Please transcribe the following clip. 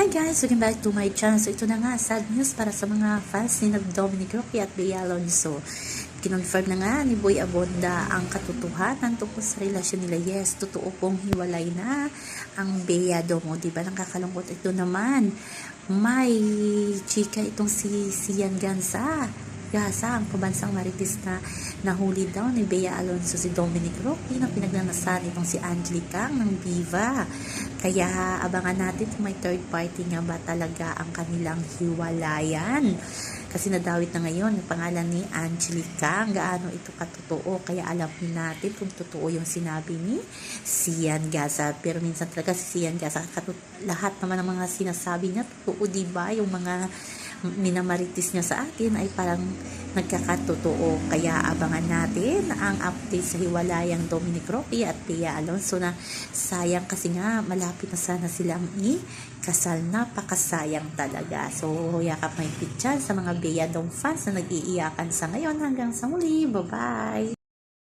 Hi guys! Welcome back to my channel. So ito na nga, sad news para sa mga fans ni Dominic Roque at Bea Alonso. Kinonfirm na nga ni Boy Abonda ang katotohanan tungkol sa relasyon nila. Yes, totoo pong hiwalay na ang Bea Domo. Diba? Nakakalungkot ito naman. May chika itong si Sian Gansa. Gasa, ang pabansang maritis na nahuli daw ni Bea Alonso si Dominic Roque na pinagnanasan itong si Angelica ng Viva. Kaya abangan natin kung may third party nga ba talaga ang kanilang hiwalayan. Kasi nadawit na ngayon yung pangalan ni Angelica. Ang gaano ito katotoo. Kaya alam natin kung totoo yung sinabi ni Sian Gaza. Pero minsan talaga si Sian Gaza, lahat naman ng mga sinasabi niya, totoo diba? Yung mga minamaritis niya sa atin ay parang nagkakatotoo. Kaya abangan natin ang update sa hiwalayang Dominic Roque at Pia Alonso na sayang kasi nga malapit na sana silang i-kasal. Napakasayang talaga. So, yakap may pityan sa mga Bea Dong fans na nag-iiyakan sa ngayon. Hanggang sa muli. Bye-bye!